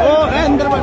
ਉਹ ਹੈ ਅੰਦਰ ਵੜ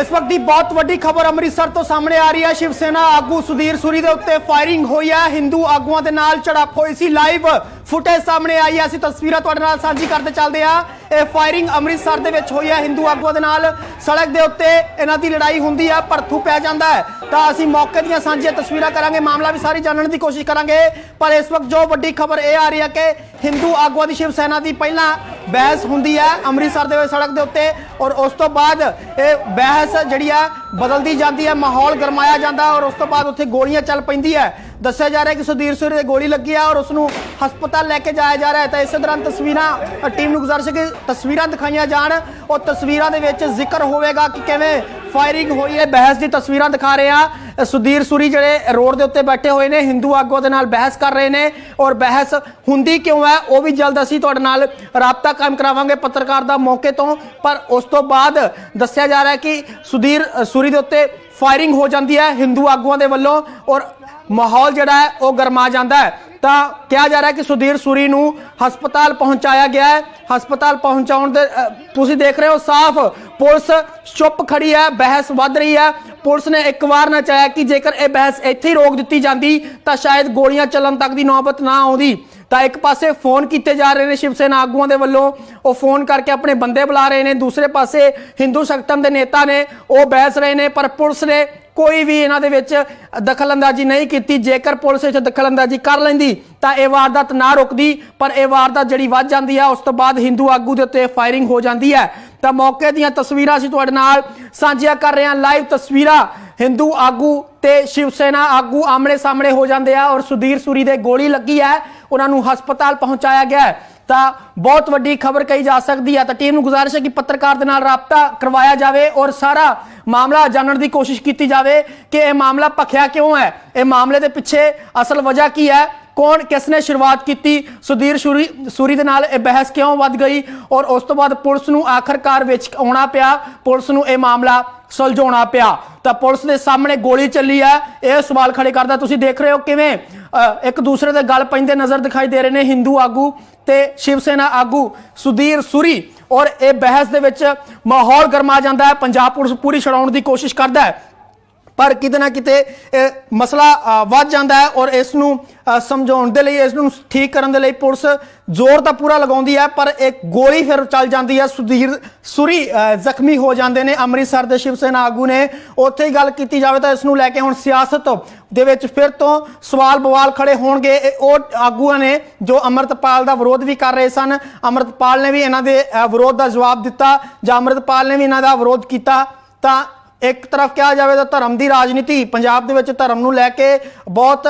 ਇਸ ਵਕਤ ਦੀ ਬਹੁਤ ਵੱਡੀ ਖਬਰ ਅੰਮ੍ਰਿਤਸਰ ਤੋਂ ਸਾਹਮਣੇ ਆ ਰਹੀ ਹੈ। ਸ਼ਿਵ ਸੈਨਾ ਆਗੂ ਸੁਧੀਰ ਸੂਰੀ ਦੇ ਉੱਤੇ ਫਾਇਰਿੰਗ ਹੋਈ ਹੈ। ਹਿੰਦੂ ਆਗੂਆਂ ਦੇ ਨਾਲ ਝੜਪ ਹੋਈ ਸੀ। ਲਾਈਵ ਫੁਟੇਜ ਸਾਹਮਣੇ ਆਈ ਹੈ। ਅਸੀਂ ਤਸਵੀਰਾਂ ਤੁਹਾਡੇ ਨਾਲ ਸਾਂਝੀ ਕਰਦੇ ਚੱਲਦੇ ਆ ਇਹ ਫਾਇਰਿੰਗ ਅੰਮ੍ਰਿਤਸਰ ਦੇ ਵਿੱਚ ਹੋਈ ਹੈ। ਹਿੰਦੂ ਆਗੂਆਂ ਦੇ ਨਾਲ ਸੜਕ ਦੇ ਉੱਤੇ ਇਹਨਾਂ ਦੀ ਲੜਾਈ ਹੁੰਦੀ ਹੈ ਭੜਥੂ ਪੈ ਜਾਂਦਾ ਹੈ। ਤਾਂ ਅਸੀਂ ਮੌਕੇ ਦੀਆਂ ਸਾਂਝੀਆਂ ਤਸਵੀਰਾਂ ਕਰਾਂਗੇ। ਮਾਮਲਾ ਵੀ ਸਾਰੀ ਜਾਣਨ ਦੀ ਕੋਸ਼ਿਸ਼ ਕਰਾਂਗੇ। ਪਰ ਇਸ ਵਕਤ ਜੋ ਵੱਡੀ ਖਬਰ ਇਹ ਆ ਰਹੀ ਹੈ ਕਿ ਹਿੰਦੂ ਆਗੂਆਂ ਦੀ ਸ਼ਿਵ ਸੈਨਾ ਦੀ ਪਹਿਲਾਂ ਬਹਿਸ ਹੁੰਦੀ ਹੈ ਅੰਮ੍ਰਿਤਸਰ ਦੇ ਸੜਕ ਦੇ ਉੱਤੇ ਔਰ ਉਸ ਤੋਂ ਬਾਅਦ ਇਹ ਬਹਿਸ ਜਿਹੜੀ ਆ ਬਦਲਦੀ ਜਾਂਦੀ ਹੈ। ਮਾਹੌਲ ਗਰਮਾਇਆ ਜਾਂਦਾ ਔਰ ਉਸ ਤੋਂ ਬਾਅਦ ਉੱਥੇ ਗੋਲੀਆਂ ਚੱਲ ਪੈਂਦੀ ਹੈ। ਦੱਸਿਆ ਜਾ ਰਿਹਾ ਕਿ ਸੁਧੀਰ ਸੂਰੀ ਦੇ ਗੋਲੀ ਲੱਗੀ ਆ ਔਰ ਉਸ ਨੂੰ ਹਸਪਤਾਲ ਲੈ ਕੇ ਜਾਇਆ ਜਾ ਰਿਹਾ ਹੈ। ਤਾਂ ਇਸੇ ਦੌਰਾਨ ਤਸਵੀਰਾਂ ਟੀਮ ਨੂੰ ਗੁਜ਼ਾਰਿਸ਼ ਕਿ ਤਸਵੀਰਾਂ ਦਿਖਾਈਆਂ ਜਾਣ ਔਰ ਤਸਵੀਰਾਂ ਦੇ ਵਿੱਚ ਜ਼ਿਕਰ ਹੋਵੇਗਾ ਕਿ ਕਿਵੇਂ ਫਾਇਰਿੰਗ ਹੋਈ ਹੈ। ਬਹਿਸ ਦੀ ਤਸਵੀਰਾਂ ਦਿਖਾ ਰਹੇ ਆ। ਸੁਧੀਰ ਸੂਰੀ ਜਿਹੜੇ ਰੋਡ ਦੇ ਉੱਤੇ ਬੈਠੇ ਹੋਏ ਨੇ, ਹਿੰਦੂ ਆਗੂਆਂ ਦੇ ਨਾਲ ਬਹਿਸ ਕਰ ਰਹੇ ਨੇ ਔਰ ਬਹਿਸ ਹੁੰਦੀ ਕਿਉਂ ਹੈ, ਉਹ ਵੀ ਜਲਦ ਅਸੀਂ ਤੁਹਾਡੇ ਨਾਲ ਰਾਬਤਾ ਕਾਇਮ ਕਰਾਵਾਂਗੇ ਪੱਤਰਕਾਰ ਦਾ ਮੌਕੇ ਤੋਂ। ਪਰ ਉਸ ਤੋਂ ਬਾਅਦ ਦੱਸਿਆ ਜਾ ਰਿਹਾ ਕਿ ਸੁਧੀਰ ਸੂਰੀ ਦੇ ਉੱਤੇ ਫਾਇਰਿੰਗ ਹੋ ਜਾਂਦੀ ਹੈ ਹਿੰਦੂ ਆਗੂਆਂ ਦੇ ਵੱਲੋਂ ਔਰ ਮਾਹੌਲ ਜਿਹੜਾ ਹੈ, ਉਹ ਗਰਮਾ ਜਾਂਦਾ ਹੈ। ਤਾਂ ਕਿਹਾ ਜਾ ਰਿਹਾ ਕਿ ਸੁਧੀਰ ਸੂਰੀ ਨੂੰ ਹਸਪਤਾਲ ਪਹੁੰਚਾਇਆ ਗਿਆ ਹੈ। ਹਸਪਤਾਲ ਪਹੁੰਚਾਉਣ ਦੇ ਤੁਸੀਂ ਦੇਖ ਰਹੇ ਹੋ, ਸਾਫ਼ ਪੁਲਿਸ ਚੁੱਪ ਖੜੀ ਹੈ, ਬਹਿਸ ਵੱਧ ਰਹੀ ਹੈ। ਪੁਲਿਸ ਨੇ ਇੱਕ ਵਾਰ ਨਾ ਚਾਹਿਆ ਕਿ ਜੇਕਰ ਇਹ ਬਹਿਸ ਇੱਥੇ ਹੀ ਰੋਕ ਦਿੱਤੀ ਜਾਂਦੀ, ਤਾਂ ਸ਼ਾਇਦ ਗੋਲੀਆਂ ਚੱਲਣ ਤੱਕ ਦੀ ਨੌਬਤ ਨਾ ਆਉਂਦੀ। ਤਾਂ ਇੱਕ ਪਾਸੇ ਫੋਨ ਕੀਤੇ ਜਾ ਰਹੇ ਨੇ ਸ਼ਿਵ ਸੈਨਾ ਆਗੂਆਂ ਦੇ ਵੱਲੋਂ। ਉਹ ਫੋਨ ਕਰਕੇ ਆਪਣੇ ਬੰਦੇ ਬੁਲਾ ਰਹੇ ਨੇ। ਦੂਸਰੇ ਪਾਸੇ ਹਿੰਦੂ ਸੰਗਠਨ ਦੇ ਨੇਤਾ ਨੇ, ਉਹ ਬਹਿਸ ਰਹੇ ਨੇ, ਪਰ ਪੁਲਿਸ ਨੇ ਕੋਈ ਵੀ ਇਹਨਾਂ ਦੇ ਵਿੱਚ ਦਖਲਅੰਦਾਜ਼ੀ ਨਹੀਂ ਕੀਤੀ, ਜੇਕਰ ਪੁਲਿਸ ਵਿੱਚ ਦਖਲਅੰਦਾਜ਼ੀ ਕਰ ਲੈਂਦੀ, ਤਾਂ ਇਹ ਵਾਰਦਾਤ ਨਾ ਰੁਕਦੀ, ਪਰ ਇਹ ਵਾਰਦਾਤ ਜਿਹੜੀ ਵੱਧ ਜਾਂਦੀ ਹੈ ਉਸ ਤੋਂ ਬਾਅਦ ਹਿੰਦੂ ਆਗੂ ਦੇ ਉੱਤੇ ਫਾਇਰਿੰਗ ਹੋ ਜਾਂਦੀ ਹੈ ਤਾਂ ਮੌਕੇ ਦੀਆਂ ਤਸਵੀਰਾਂ ਅਸੀਂ ਤੁਹਾਡੇ ਨਾਲ ਸਾਂਝੀਆਂ ਕਰ ਰਹੇ ਹਾਂ ਲਾਈਵ ਤਸਵੀਰਾਂ। ਹਿੰਦੂ ਆਗੂ ਤੇ ਸ਼ਿਵ ਸੈਨਾ ਆਗੂ ਆਮਣੇ ਸਾਹਮਣੇ ਹੋ ਜਾਂਦੇ ਆ ਔਰ ਸੁਧੀਰ ਸੂਰੀ ਦੇ ਗੋਲੀ ਲੱਗੀ ਹੈ, ਉਹਨਾਂ ਨੂੰ ਹਸਪਤਾਲ ਪਹੁੰਚਾਇਆ ਗਿਆ ਹੈ। ਤਾਂ ਬਹੁਤ ਵੱਡੀ ਖਬਰ ਕਹੀ ਜਾ ਸਕਦੀ ਹੈ ਤਾਂ ਟੀਮ ਨੂੰ ਗੁਜ਼ਾਰਿਸ਼ ਹੈ ਕਿ ਪੱਤਰਕਾਰ ਦੇ ਨਾਲ ਰਾਬਤਾ ਕਰਵਾਇਆ ਜਾਵੇ ਔਰ ਸਾਰਾ ਮਾਮਲਾ ਜਾਣਨ ਦੀ ਕੋਸ਼ਿਸ਼ ਕੀਤੀ ਜਾਵੇ ਕਿ ਇਹ ਮਾਮਲਾ ਭਖਿਆ ਕਿਉਂ ਹੈ? ਇਹ ਮਾਮਲੇ ਦੇ ਪਿੱਛੇ ਅਸਲ ਵਜ੍ਹਾ ਕੀ ਹੈ? ਕੌਣ, ਕਿਸ ਨੇ ਸ਼ੁਰੂਆਤ ਕੀਤੀ? ਸੁਧੀਰ ਸੂਰੀ ਸੂਰੀ ਦੇ ਨਾਲ ਇਹ ਬਹਿਸ ਕਿਉਂ ਵੱਧ ਗਈ? ਔਰ ਉਸ ਤੋਂ ਬਾਅਦ ਪੁਲਿਸ ਨੂੰ ਆਖਰਕਾਰ ਵਿੱਚ ਆਉਣਾ ਪਿਆ। ਪੁਲਿਸ ਨੂੰ ਇਹ ਮਾਮਲਾ ਸੁਲਝਾਉਣਾ ਪਿਆ। ਤਾਂ ਪੁਲਿਸ ਦੇ ਸਾਹਮਣੇ ਗੋਲੀ ਚੱਲੀ ਹੈ। ਇਹ ਸਵਾਲ ਖੜੇ ਕਰਦਾ, ਤੁਸੀਂ ਦੇਖ ਰਹੇ ਹੋ ਕਿਵੇਂ ਇੱਕ ਦੂਸਰੇ ਦੇ ਗੱਲ ਪੈਂਦੇ ਨਜ਼ਰ ਦਿਖਾਈ ਦੇ ਰਹੇ ਨੇ, ਹਿੰਦੂ ਆਗੂ ਤੇ ਸ਼ਿਵ ਸੈਨਾ ਆਗੂ ਸੁਧੀਰ ਸੂਰੀ। ਔਰ ਇਹ ਬਹਿਸ ਦੇ ਵਿੱਚ ਮਾਹੌਲ ਗਰਮਾ ਜਾਂਦਾ ਹੈ। ਪੰਜਾਬ ਪੁਲਿਸ ਪੂਰੀ ਛਡਾਉਣ ਦੀ ਕੋਸ਼ਿਸ਼ ਕਰਦਾ ਹੈ। ਪਰ ਕਿਤੇ ਨਾ ਕਿਤੇ, ਇਹ ਮਸਲਾ ਵੱਧ ਜਾਂਦਾ ਹੈ ਔਰ ਇਸ ਨੂੰ ਸਮਝਾਉਣ ਦੇ ਲਈ, ਇਸ ਨੂੰ ਠੀਕ ਕਰਨ ਦੇ ਲਈ ਪੁਲਿਸ ਜ਼ੋਰ ਤਾਂ ਪੂਰਾ ਲਗਾਉਂਦੀ ਹੈ, ਪਰ ਇੱਕ ਗੋਲੀ ਫਿਰ ਚੱਲ ਜਾਂਦੀ ਹੈ, ਸੁਧੀਰ, ਸੁਰੀ ਜ਼ਖਮੀ ਹੋ ਜਾਂਦੇ ਨੇ ਅੰਮ੍ਰਿਤਸਰ ਦੇ ਸ਼ਿਵ ਸੈਨਾ ਆਗੂ ਨੇ। ਉੱਥੇ ਹੀ ਗੱਲ ਕੀਤੀ ਜਾਵੇ ਤਾਂ ਇਸ ਨੂੰ ਲੈ ਕੇ ਹੁਣ ਸਿਆਸਤ ਦੇ ਵਿੱਚ ਫਿਰ ਤੋਂ ਸਵਾਲ ਬਵਾਲ ਖੜੇ ਹੋਣਗੇ। ਇਹ ਉਹ ਆਗੂਆਂ ਨੇ ਜੋ ਅਮਰਤਪਾਲ ਦਾ ਵਿਰੋਧ ਵੀ ਕਰ ਰਹੇ ਸਨ। ਅਮਰਤਪਾਲ ਨੇ ਵੀ ਇਹਨਾਂ ਦੇ ਵਿਰੋਧ ਦਾ ਜਵਾਬ ਦਿੱਤਾ। ਜਾਂ ਅਮਰਤਪਾਲ ਨੇ ਵੀ ਇਹਨਾਂ ਦਾ ਵਿਰੋਧ ਕੀਤਾ, ਤਾਂ ਇੱਕ ਤਰਫ ਕਿਹਾ ਜਾਵੇ ਤਾਂ ਧਰਮ ਦੀ ਰਾਜਨੀਤੀ ਪੰਜਾਬ ਦੇ ਵਿੱਚ ਧਰਮ ਨੂੰ ਲੈ ਕੇ ਬਹੁਤ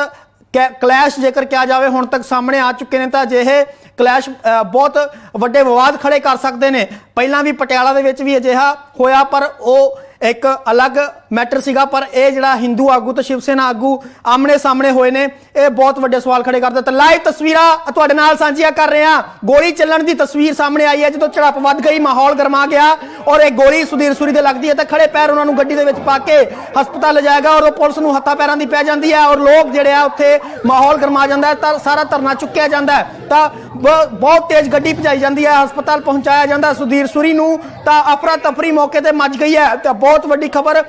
ਕੈ- ਕਲੈਸ਼ ਜੇਕਰ ਕਿਹਾ ਜਾਵੇ ਹੁਣ ਤੱਕ ਸਾਹਮਣੇ ਆ ਚੁੱਕੇ ਨੇ ਤਾਂ ਅਜਿਹੇ ਕਲੈਸ਼ ਬਹੁਤ ਵੱਡੇ ਵਿਵਾਦ ਖੜੇ ਕਰ ਸਕਦੇ ਨੇ। ਪਹਿਲਾਂ ਵੀ ਪਟਿਆਲਾ ਦੇ ਵਿੱਚ ਵੀ ਅਜਿਹਾ ਹੋਇਆ ਪਰ ਉਹ ਇੱਕ ਅਲੱਗ ਮੈਟਰ ਸੀਗਾ, ਪਰ ਇਹ ਜਿਹੜਾ ਹਿੰਦੂ ਆਗੂ ਤੇ ਸ਼ਿਵ ਸੈਨਾ ਆਗੂ ਆਮਣੇ ਸਾਹਮਣੇ ਹੋਏ ਨੇ, ਇਹ ਬਹੁਤ ਵੱਡੇ ਸਵਾਲ ਖੜੇ ਕਰਦੇ ਤਾਂ ਲਾਈਵ ਤਸਵੀਰਾਂ ਤੁਹਾਡੇ ਨਾਲ ਸਾਂਝੀਆਂ ਕਰ ਰਹੇ ਹਾਂ। ਗੋਲੀ ਚੱਲਣ ਦੀ ਤਸਵੀਰ ਸਾਹਮਣੇ ਆਈ ਹੈ, ਜਦੋਂ ਝੜਪ ਵੱਧ ਗਈ, ਮਾਹੌਲ ਗਰਮਾ ਗਿਆ ਔਰ ਇਹ ਗੋਲੀ ਸੁਧੀਰ ਸੂਰੀ ਦੇ ਲੱਗਦੀ ਹੈ ਤਾਂ ਖੜੇ ਪੈਰ ਉਹਨਾਂ ਨੂੰ ਗੱਡੀ ਦੇ ਵਿੱਚ ਪਾ ਕੇ ਹਸਪਤਾਲ ਲਿਜਾਏਗਾ ਔਰ ਉਹ ਪੁਲਿਸ ਨੂੰ ਹੱਥਾਂ ਪੈਰਾਂ ਦੀ ਪੈ ਜਾਂਦੀ ਹੈ ਔਰ ਲੋਕ ਜਿਹੜੇ ਆ ਉੱਥੇ ਮਾਹੌਲ ਗਰਮਾ ਜਾਂਦਾ ਹੈ, ਤਾਂ ਸਾਰਾ ਧਰਨਾ ਚੁੱਕਿਆ ਜਾਂਦਾ ਹੈ। ਤਾਂ ਬਹੁਤ ਤੇਜ਼ ਗੱਡੀ ਭਜਾਈ ਜਾਂਦੀ ਹੈ, ਹਸਪਤਾਲ ਪਹੁੰਚਾਇਆ ਜਾਂਦਾ ਸੁਧੀਰ ਸੂਰੀ ਨੂੰ। ਤਾਂ ਅਫਰਾ ਤਫਰੀ ਮੌਕੇ ਤੇ ਮਚ ਗਈ ਹੈ। ਤਾਂ ਬਹੁਤ ਵੱਡੀ ਖਬਰ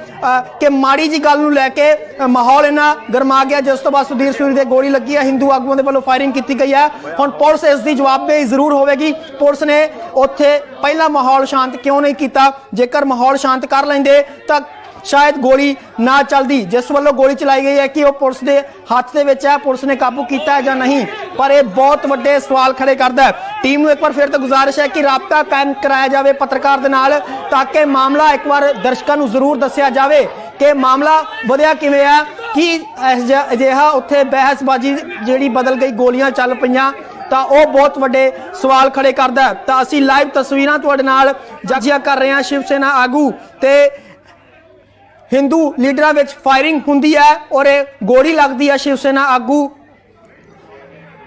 ਕਿ ਮਾੜੀ ਜੀ ਗੱਲ ਨੂੰ ਲੈ ਕੇ ਮਾਹੌਲ ਇਹਨਾਂ ਗਰਮਾ ਗਿਆ, ਜਿਸ ਤੋਂ ਬਾਅਦ ਸੁਧੀਰ ਸੂਰੀ ਦੇ ਗੋਲੀ ਲੱਗੀ ਹੈ। ਹਿੰਦੂ ਆਗੂਆਂ ਦੇ ਵੱਲੋਂ ਫਾਇਰਿੰਗ ਕੀਤੀ ਗਈ ਹੈ। ਹੁਣ ਪੁਲਿਸ ਇਸ ਦੀ ਜਵਾਬਦੇਹੀ ਜ਼ਰੂਰ ਹੋਵੇਗੀ। ਪੁਲਿਸ ਨੇ ਉੱਥੇ ਪਹਿਲਾ ਮਾਹੌਲ ਸ਼ਾਂਤ ਕਿਉਂ ਨਹੀਂ ਕੀਤਾ? ਜੇਕਰ ਮਾਹੌਲ ਸ਼ਾਂਤ ਕਰ ਲੈਂਦੇ, ਤਾਂ ਸ਼ਾਇਦ ਗੋਲੀ ਨਾ ਚੱਲਦੀ। ਜਿਸ ਵੱਲੋਂ ਗੋਲੀ ਚਲਾਈ ਗਈ ਹੈ ਕਿ ਉਹ ਪੁਲਿਸ ਦੇ ਹੱਥ ਦੇ ਵਿੱਚ ਹੈ, ਪੁਲਿਸ ਨੇ ਕਾਬੂ ਕੀਤਾ ਹੈ ਜਾਂ ਨਹੀਂ, ਪਰ ਇਹ ਬਹੁਤ ਵੱਡੇ ਸਵਾਲ ਖੜੇ ਕਰਦਾ ਹੈ। ਟੀਮ ਨੂੰ ਇੱਕ ਵਾਰ ਫਿਰ ਤੋਂ ਗੁਜ਼ਾਰਿਸ਼ ਹੈ ਕਿ ਰਾਬਤਾ ਕਾਇਮ ਕਰਾਇਆ ਜਾਵੇ ਪੱਤਰਕਾਰ ਦੇ ਨਾਲ, ਤਾਂ ਕਿ ਮਾਮਲਾ ਇੱਕ ਵਾਰ ਦਰਸ਼ਕਾਂ ਨੂੰ ਜ਼ਰੂਰ ਦੱਸਿਆ ਜਾਵੇ ਕਿ ਮਾਮਲਾ ਵਧਿਆ ਕਿਵੇਂ ਹੈ, ਕਿ ਇਹ ਅਜਿਹਾ ਉੱਥੇ ਬਹਿਸਬਾਜ਼ੀ ਜਿਹੜੀ ਬਦਲ ਗਈ, ਗੋਲੀਆਂ ਚੱਲ ਪਈਆਂ, ਤਾਂ ਉਹ ਬਹੁਤ ਵੱਡੇ ਸਵਾਲ ਖੜੇ ਕਰਦਾ ਤਾਂ ਅਸੀਂ ਲਾਈਵ ਤਸਵੀਰਾਂ ਤੁਹਾਡੇ ਨਾਲ ਜਾਜੀਆ ਕਰ ਰਹੇ ਹਾਂ। ਸ਼ਿਵ ਸੈਨਾ ਆਗੂ ਤੇ ਹਿੰਦੂ ਲੀਡਰਾਂ ਵਿੱਚ ਫਾਇਰਿੰਗ ਹੁੰਦੀ ਹੈ ਔਰ ਇਹ ਗੋਲੀ ਲੱਗਦੀ ਹੈ ਸ਼ਿਵ ਸੈਨਾ ਆਗੂ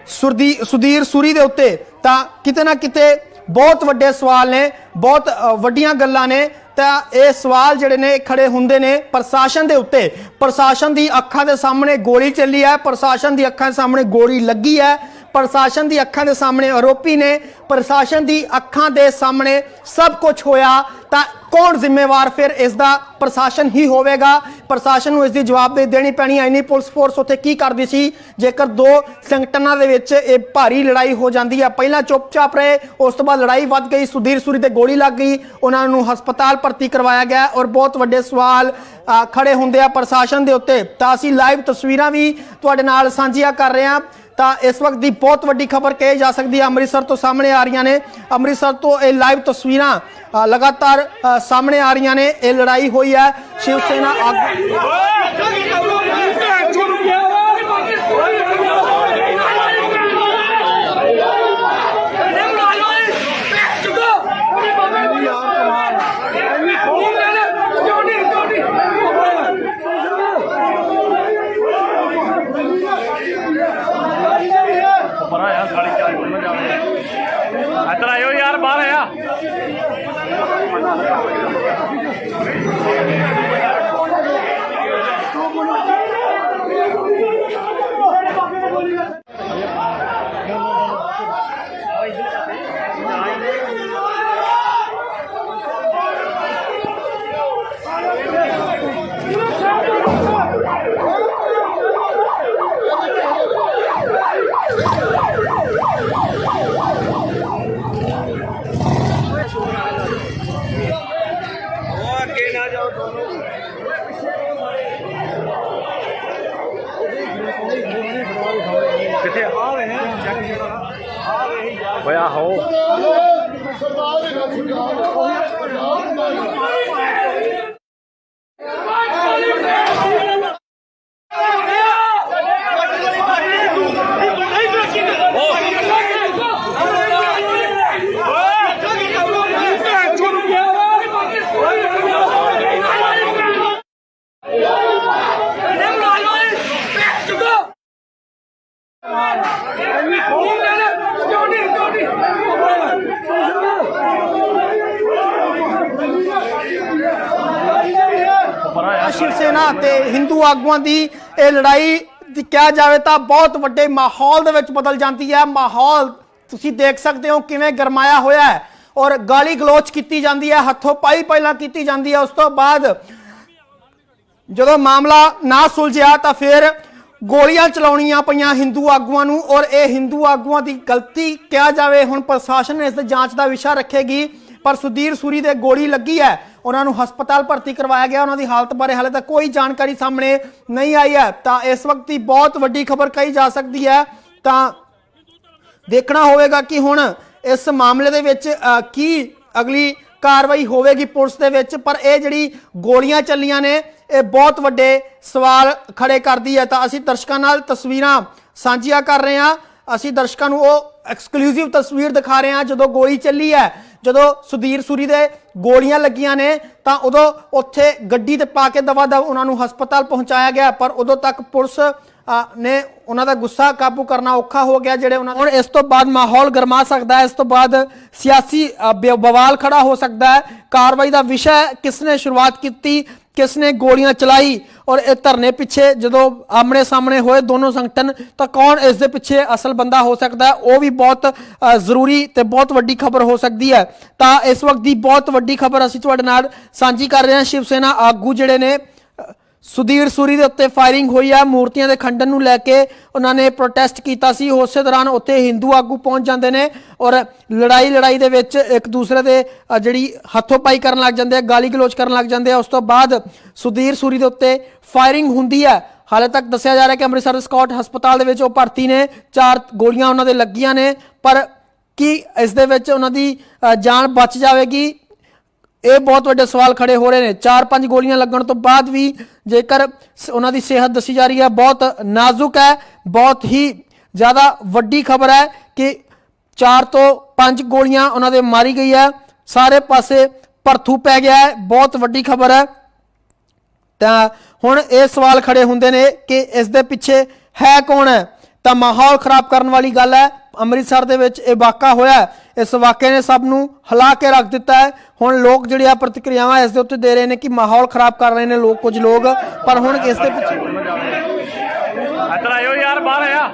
ਸੁਰਦੀ ਸੁਧੀਰ ਸੂਰੀ ਦੇ ਉੱਤੇ। ਤਾਂ ਕਿਤੇ ਨਾ ਕਿਤੇ ਬਹੁਤ ਵੱਡੇ ਸਵਾਲ ਨੇ, ਬਹੁਤ ਵੱਡੀਆਂ ਗੱਲਾਂ ਨੇ। ਤਾਂ ਇਹ ਸਵਾਲ ਜਿਹੜੇ ਨੇ, ਇਹ ਖੜੇ ਹੁੰਦੇ ਨੇ ਪ੍ਰਸ਼ਾਸਨ ਦੇ ਉੱਤੇ। ਪ੍ਰਸ਼ਾਸਨ ਦੀ ਅੱਖਾਂ ਦੇ ਸਾਹਮਣੇ ਗੋਲੀ ਚੱਲੀ ਹੈ, ਪ੍ਰਸ਼ਾਸਨ ਦੀ ਅੱਖਾਂ ਦੇ ਸਾਹਮਣੇ ਗੋਲੀ ਲੱਗੀ ਹੈ। ਪ੍ਰਸ਼ਾਸਨ ਦੀ ਅੱਖਾਂ ਦੇ ਸਾਹਮਣੇ ਆਰੋਪੀ ਨੇ। ਪ੍ਰਸ਼ਾਸਨ ਦੀ ਅੱਖਾਂ ਦੇ ਸਾਹਮਣੇ ਸਭ ਕੁਝ ਹੋਇਆ। ਤਾਂ ਕੌਣ ਜ਼ਿੰਮੇਵਾਰ ਫਿਰ ਇਸ ਦਾ ਪ੍ਰਸ਼ਾਸਨ ਹੀ ਹੋਵੇਗਾ? ਪ੍ਰਸ਼ਾਸਨ ਨੂੰ ਇਸ ਦੀ ਜਵਾਬਦੇਹੀ ਦੇਣੀ ਪੈਣੀ ਹੈ। ਇੰਨੀ ਪੁਲਿਸ ਫੋਰਸ ਉੱਥੇ ਕੀ ਕਰਦੀ ਸੀ? ਜੇਕਰ ਦੋ ਸੰਗਠਨਾਂ ਦੇ ਵਿੱਚ ਇਹ ਭਾਰੀ ਲੜਾਈ ਹੋ ਜਾਂਦੀ ਹੈ ਪਹਿਲਾਂ ਚੁੱਪਚਾਪ ਰਹੇ ਉਸ ਤੋਂ ਬਾਅਦ ਲੜਾਈ ਵੱਧ ਗਈ ਸੁਧੀਰ ਸੂਰੀ ਤੇ ਗੋਲੀ ਲੱਗ ਗਈ ਉਹਨਾਂ ਨੂੰ ਹਸਪਤਾਲ ਭਰਤੀ ਕਰਵਾਇਆ ਗਿਆ ਔਰ ਬਹੁਤ ਵੱਡੇ ਸਵਾਲ ਅ, ਖੜੇ ਹੁੰਦੇ ਆ ਪ੍ਰਸ਼ਾਸਨ ਦੇ ਉੱਤੇ। ਤਾਂ ਅਸੀਂ ਲਾਈਵ ਤਸਵੀਰਾਂ ਵੀ ਤੁਹਾਡੇ ਨਾਲ ਸਾਂਝੀਆਂ ਕਰ ਰਹੇ ਹਾਂ। ਤਾਂ ਇਸ ਵਕਤ ਦੀ ਬਹੁਤ ਵੱਡੀ ਖਬਰ ਕਹੀ ਜਾ ਸਕਦੀ ਹੈ। ਅੰਮ੍ਰਿਤਸਰ ਤੋਂ ਸਾਹਮਣੇ ਆ ਰਹੀਆਂ ਨੇ। ਅੰਮ੍ਰਿਤਸਰ ਤੋਂ ਇਹ ਲਾਈਵ ਤਸਵੀਰਾਂ ਲਗਾਤਾਰ ਸਾਹਮਣੇ ਆ ਰਹੀਆਂ ਨੇ। ਇਹ ਲੜਾਈ ਹੋਈ ਹੈ। ਸ਼ਿਵ ਸੈਨਾ ਆਗੂ ਹੋਇਆ ਹੋ ਸ਼ਿਵ ਸੈਨਾ ਤੇ ਹਿੰਦੂ ਆਗੂਆਂ ਦੀ ਇਹ ਲੜਾਈ ਕਿਹਾ ਜਾਵੇ ਤਾਂ ਬਹੁਤ ਵੱਡੇ ਮਾਹੌਲ ਦੇ ਵਿੱਚ ਬਦਲ ਜਾਂਦੀ ਹੈ। ਮਾਹੌਲ ਤੁਸੀਂ ਦੇਖ ਸਕਦੇ ਹੋ ਕਿਵੇਂ ਗਰਮਾਇਆ ਹੋਇਆ ਹੈ ਔਰ ਗਾਲੀ ਗਲੋਚ ਕੀਤੀ ਜਾਂਦੀ ਹੈ, ਹੱਥੋਂ ਪਾਈ ਪਹਿਲਾਂ ਕੀਤੀ ਜਾਂਦੀ ਹੈ। ਉਸ ਤੋਂ ਬਾਅਦ ਜਦੋਂ ਮਾਮਲਾ ਨਾ ਸੁਲਝਿਆ ਤਾਂ ਫਿਰ ਗੋਲੀਆਂ ਚਲਾਉਣੀਆਂ ਪਈਆਂ ਹਿੰਦੂ ਆਗੂਆਂ ਨੂੰ ਔਰ ਇਹ ਹਿੰਦੂ ਆਗੂਆਂ ਦੀ ਗਲਤੀ ਕਿਹਾ ਜਾਵੇ, ਹੁਣ ਪ੍ਰਸ਼ਾਸਨ ਇਸ ਦੇ ਜਾਂਚ ਦਾ ਵਿਸ਼ਾ ਰੱਖੇਗੀ। ਪਰ ਸੁਧੀਰ ਸੂਰੀ ਦੇ ਗੋਲੀ ਲੱਗੀ ਹੈ। ਉਹਨਾਂ ਨੂੰ ਹਸਪਤਾਲ ਭਰਤੀ ਕਰਵਾਇਆ ਗਿਆ। ਉਹਨਾਂ ਦੀ ਹਾਲਤ ਬਾਰੇ ਹਾਲੇ ਤੱਕ ਕੋਈ ਜਾਣਕਾਰੀ ਸਾਹਮਣੇ ਨਹੀਂ ਆਈ ਹੈ। ਤਾਂ ਇਸ ਵਕਤ ਦੀ ਬਹੁਤ ਵੱਡੀ ਖਬਰ ਕਹੀ ਜਾ ਸਕਦੀ ਹੈ। ਤਾਂ ਦੇਖਣਾ ਹੋਵੇਗਾ ਕਿ ਹੁਣ ਇਸ ਮਾਮਲੇ ਦੇ ਵਿੱਚ ਕੀ ਅਗਲੀ ਕਾਰਵਾਈ ਹੋਵੇਗੀ ਪੁਲਿਸ ਦੇ ਵਿੱਚ, ਪਰ ਇਹ ਜਿਹੜੀ ਗੋਲੀਆਂ ਚੱਲੀਆਂ ਨੇ, ਇਹ ਬਹੁਤ ਵੱਡੇ ਸਵਾਲ ਖੜੇ ਕਰਦੀ ਹੈ। ਤਾਂ ਅਸੀਂ ਦਰਸ਼ਕਾਂ ਨਾਲ ਤਸਵੀਰਾਂ ਸਾਂਝੀਆਂ ਕਰ ਰਹੇ ਹਾਂ। ਅਸੀਂ ਦਰਸ਼ਕਾਂ ਨੂੰ ਉਹ ਐਕਸਕਲੂਸਿਵ ਤਸਵੀਰ ਦਿਖਾ ਰਹੇ ਹਾਂ, ਜਦੋਂ ਗੋਲੀ ਚੱਲੀ ਹੈ, ਜਦੋਂ ਸੁਧੀਰ ਸੂਰੀ ਦੇ ਗੋਲੀਆਂ ਲੱਗੀਆਂ ਨੇ, ਤਾਂ ਉਦੋਂ ਉੱਥੇ ਗੱਡੀ ਤੇ ਪਾ ਕੇ ਦਵਾ ਦਵ ਉਹਨਾਂ ਨੂੰ ਹਸਪਤਾਲ ਪਹੁੰਚਾਇਆ ਗਿਆ, ਪਰ ਉਦੋਂ ਤੱਕ ਪੁਲਿਸ ਨੇ ਉਹਨਾਂ ਦਾ ਗੁੱਸਾ ਕਾਬੂ ਕਰਨਾ ਔਖਾ ਹੋ ਗਿਆ ਜਿਹੜੇ ਉਹਨਾਂ ਹੁਣ ਇਸ ਤੋਂ ਬਾਅਦ ਮਾਹੌਲ ਗਰਮਾ ਸਕਦਾ ਹੈ। ਇਸ ਤੋਂ ਬਾਅਦ ਸਿਆਸੀ ਅ, ਬਵਾਲ ਖੜਾ ਹੋ ਸਕਦਾ ਹੈ। ਕਾਰਵਾਈ ਦਾ ਵਿਸ਼ਾ ਕਿਸ ਨੇ ਸ਼ੁਰੂਆਤ ਕੀਤੀ ਕਿਸ ਨੇ ਗੋਲੀਆਂ ਚਲਾਈ ਔਰ ਇਹ ਧਰਨੇ ਪਿੱਛੇ ਜਦੋਂ ਆਮਣੇ ਸਾਹਮਣੇ ਹੋਏ ਦੋਨੋਂ ਸੰਗਠਨ ਤਾਂ ਕੌਣ ਇਸ ਦੇ ਪਿੱਛੇ ਅਸਲ ਬੰਦਾ ਹੋ ਸਕਦਾ ਉਹ ਵੀ ਬਹੁਤ ਜ਼ਰੂਰੀ ਤੇ ਬਹੁਤ ਵੱਡੀ ਖਬਰ ਹੋ ਸਕਦੀ ਹੈ। ਤਾਂ ਇਸ ਵਕਤ ਦੀ ਬਹੁਤ ਵੱਡੀ ਖਬਰ ਅਸੀਂ ਤੁਹਾਡੇ ਨਾਲ ਸਾਂਝੀ ਕਰ ਰਹੇ ਹਾਂ। ਸ਼ਿਵ ਸੈਨਾ ਆਗੂ ਜਿਹੜੇ ਨੇ ਸੁਧੀਰ ਸੂਰੀ ਦੇ ਉੱਤੇ ਫਾਇਰਿੰਗ ਹੋਈ ਆ। ਮੂਰਤੀਆਂ ਦੇ ਖੰਡਨ ਨੂੰ ਲੈ ਕੇ ਉਹਨਾਂ ਨੇ ਪ੍ਰੋਟੈਸਟ ਕੀਤਾ ਸੀ। ਉਸੇ ਦੌਰਾਨ ਉੱਥੇ ਹਿੰਦੂ ਆਗੂ ਪਹੁੰਚ ਜਾਂਦੇ ਨੇ ਔਰ ਲੜਾਈ ਲੜਾਈ ਦੇ ਵਿੱਚ ਇੱਕ ਦੂਸਰੇ ਦੇ ਜਿਹੜੀ ਹੱਥੋਂ-ਪਾਈ ਕਰਨ ਲੱਗ ਜਾਂਦੇ ਆ, ਗਾਲੀ ਗਲੋਚ ਕਰਨ ਲੱਗ ਜਾਂਦੇ ਆ। ਉਸ ਤੋਂ ਬਾਅਦ ਸੁਧੀਰ ਸੂਰੀ ਦੇ ਉੱਤੇ ਫਾਇਰਿੰਗ ਹੁੰਦੀ ਹੈ ਹਾਲੇ ਤੱਕ ਦੱਸਿਆ ਜਾ ਰਿਹਾ ਕਿ ਅੰਮ੍ਰਿਤਸਰ ਸਕਾਟ ਹਸਪਤਾਲ ਦੇ ਵਿੱਚ ਉਹ ਭਰਤੀ ਨੇ। ਚਾਰ ਗੋਲੀਆਂ ਉਹਨਾਂ ਦੇ ਲੱਗੀਆਂ ਨੇ। ਪਰ ਕੀ ਇਸ ਦੇ ਵਿੱਚ ਉਹਨਾਂ ਦੀ ਜਾਨ ਬਚ ਜਾਵੇਗੀ? ਇਹ ਬਹੁਤ ਵੱਡੇ ਸਵਾਲ ਖੜੇ ਹੋ ਰਹੇ ਨੇ। ਚਾਰ ਪੰਜ ਗੋਲੀਆਂ ਲੱਗਣ ਤੋਂ ਬਾਅਦ ਵੀ ਜੇਕਰ ਸ- ਉਹਨਾਂ ਦੀ ਸਿਹਤ ਦੱਸੀ ਜਾ ਰਹੀ ਹੈ, ਬਹੁਤ ਨਾਜ਼ੁਕ ਹੈ, ਬਹੁਤ ਹੀ ਜ਼ਿਆਦਾ ਵੱਡੀ ਖਬਰ ਹੈ ਕਿ ਚਾਰ ਤੋਂ ਪੰਜ ਗੋਲੀਆਂ ਉਹਨਾਂ ਦੇ ਮਾਰੀ ਗਈ ਹੈ। ਸਾਰੇ ਪਾਸੇ ਭਰਥੂ ਪੈ ਗਿਆ ਹੈ, ਬਹੁਤ ਵੱਡੀ ਖਬਰ ਹੈ। ਤਾਂ ਹੁਣ ਇਹ ਸਵਾਲ ਖੜੇ ਹੁੰਦੇ ਨੇ ਕਿ ਇਸ ਦੇ ਪਿੱਛੇ ਹੈ ਕੌਣ ਹੈ? ਤਾਂ ਮਾਹੌਲ ਖਰਾਬ ਕਰਨ ਵਾਲੀ ਗੱਲ ਹੈ। ਅੰਮ੍ਰਿਤਸਰ ਦੇ ਵਿੱਚ ਇਹ ਵਾਕਾ ਹੋਇਆ ਇਸ ਵਾਕੇ ਨੇ ਸਭ ਨੂੰ ਹਲਾ ਕੇ ਰੱਖ ਦਿੱਤਾ ਹੈ। ਹੁਣ ਲੋਕ ਜਿਹੜੇ ਆ ਪ੍ਰਤੀਕਿਰਿਆਵਾਂ ਇਸ ਦੇ ਉੱਤੇ ਦੇ ਰਹੇ ਨੇ ਕਿ ਮਾਹੌਲ ਖਰਾਬ ਕਰ ਰਹੇ ਨੇ ਲੋਕ, ਕੁਝ ਲੋਕ। ਪਰ ਹੁਣ ਇਸ ਦੇ ਪਿੱਛੇ ਅਤਰਾਇਓ ਯਾਰ, ਬਾਹਰ ਆ।